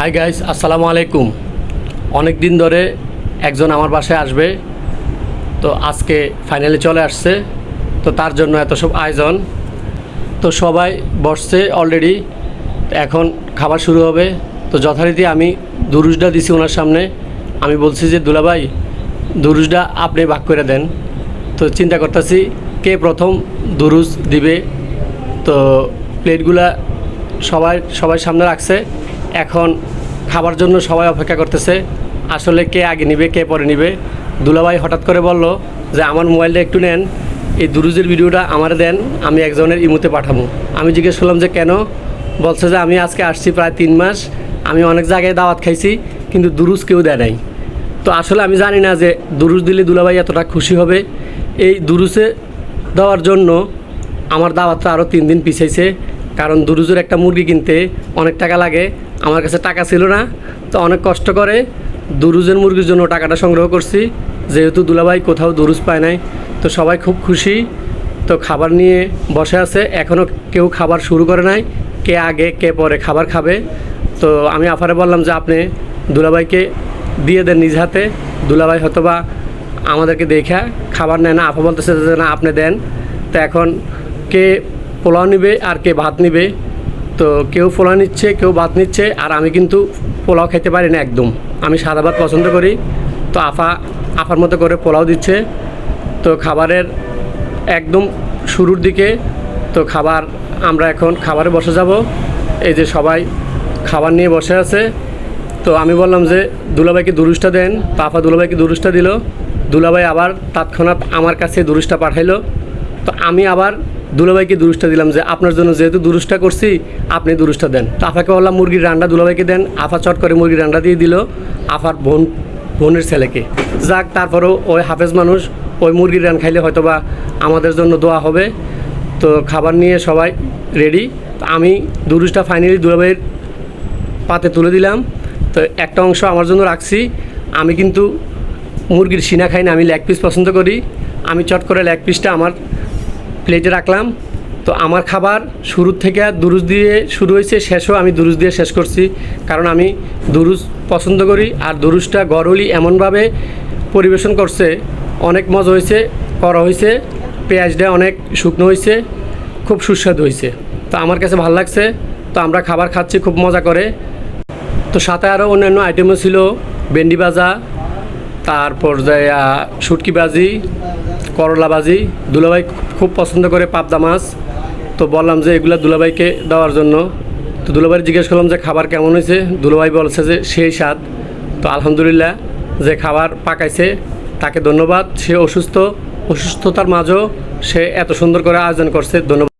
Hi guys আসসালামু আলাইকুম। অনেক দিন ধরে একজন আমার বাসায় আসবে। তো আজকে ফাইনালি চলে আসছে। তো তার জন্য এত সব আয়োজন। তো সবাই বসছে অলরেডি এখন খাবার শুরু হবে। তো যথারীতি আমি দুরুজটা দিছি ওনার সামনে। আমি বলছি যে, দুলাভাই, দুরুজটা আপনি ভাগ করে দেন। তো চিন্তা করতেছি কে প্রথম দুরুজ দিবে। তো প্লেটগুলা সবাই সবাই সামনে রাখছে। এখন খাবার জন্য সবাই অপেক্ষা করতেছে। আসলে কে আগে নিবে, কে পরে নিবে? দুলাভাই হঠাৎ করে বলল যে, আমার মোবাইলটা একটু নেন, এই দুরুজের ভিডিওটা আমার দেন, আমি একজনের ইমুতে পাঠাবো আমি জিজ্ঞেস করলাম যে, কেন? বলছে যে, আমি আজকে আসছি প্রায় তিন মাস, আমি অনেক জায়গায় দাওয়াত খাইছি, কিন্তু দুরুজ কেউ দেয় নাই। তো আসলে আমি জানি না যে, দুরুজ দিলে দুলাভাই এতটা খুশি হবে। এই দুরুসে দেওয়ার জন্য আমার দাওয়াতটা আরও তিন দিন পিছাইছে, কারণ দুরুজের একটা মুরগি কিনতে অনেক টাকা লাগে। আমার কাছে টাকা ছিল না, তো অনেক কষ্ট করে দুরুজের মুরগির জন্য টাকাটা সংগ্রহ করছি। যেহেতু দুলাভাই কোথাও দুরুজ পায় নাই, তো সবাই খুব খুশি। তো খাবার নিয়ে বসে আছে এখনও কেউ খাবার শুরু করে নাই, কে আগে, কে পরে খাবার খাবে। তো আমি আফারে বললাম যে আপনি দুলাভাইকে দিয়ে দেন নিজ হাতে, দুলাভাই হয়তো বা আমাদেরকে দেখা খাবার নেয় না। আফা বলতেছে না, আপনি দেন। তো এখন কে পোলাও নিবে আর কে ভাত নিবে তো কেউ পোলাও নিচ্ছে, কেউ ভাত নিচ্ছে, আর আমি কিন্তু পোলাও খেতে পারি না একদম। আমি সাদা ভাত পছন্দ করি। তো আফা, আফার মতো করে পোলাও দিচ্ছে। তো খাবারের একদম শুরুর দিকে, তো খাবার আমরা এখন খাবারে বসে যাব। এই যে সবাই খাবার নিয়ে বসে আছে। তো আমি বললাম যে, দুলাভাইকে দুরুষ্টা দেন। পাপা দুলাভাইকে দুরুষ্টা দিল। দুলাভাই আবার তৎক্ষণাৎ আমার কাছে দুরুষ্টা পাঠাইলো। তো আমি আবার দুলাভাইকে দুরুসটা দিলাম যে, আপনার জন্য যেহেতু দুরুসটা করছি, আপনি দুরুসটা দেন। তো আফাকে বললাম মুরগির রান্না দুলাভাইকে দেন। আফা চট করে মুরগির রান্না দিয়ে দিল আফার বোন, বোনের ছেলেকে। যাক, তারপরেও ওই হাফেজ মানুষ ওই মুরগির রান খাইলে হয়তো বা আমাদের জন্য দোয়া হবে। তো খাবার নিয়ে সবাই রেডি। আমি দুরুসটা ফাইনালি দুলাভাইয়ের পাতে তুলে দিলাম। তো একটা অংশ আমার জন্য রাখছি। আমি কিন্তু মুরগির সিনা খাই না, আমি লেগ পিস পছন্দ করি। আমি চট করে লেগ পিসটা আমার প্লেটে রাখলাম। তো আমার খাবার শুরুর থেকে দুরুজ দিয়ে শুরু হয়েছে, শেষও আমি দুরুজ দিয়ে শেষ করছি। কারণ আমি দুরুজ পছন্দ করি আর দুরুজটা গরলি এমনভাবে পরিবেশন করছে, অনেক মজা হয়েছে, করা হয়েছে, পেঁয়াজটা অনেক শুকনো হয়েছে, খুব সুস্বাদু হয়েছে। তো আমার কাছে ভালো লাগছে, তো আমরা খাবার খাচ্ছি, খুব মজা করে। তো সাথে আরও অন্যান্য আইটেমও ছিল, ভেন্ডি ভাজা, তারপর শুটকি ভাজি করলা ভাজি দুলাভাই খুব পছন্দ করে পাবদা মাছ। তো বললাম যে এগুলো দুলাভাইকে দেওয়ার জন্য। তো দুলাভাই জিজ্ঞেস করলাম যে খাবার কেমন হয়েছে? দুলাভাই বলছে যে সেই স্বাদ। তো আলহামদুলিল্লাহ যে খাবার পাকাইছে, তাকে ধন্যবাদ। সে অসুস্থ, অসুস্থতার মাঝেও সে এত সুন্দর করে আয়োজন করছে। ধন্যবাদ।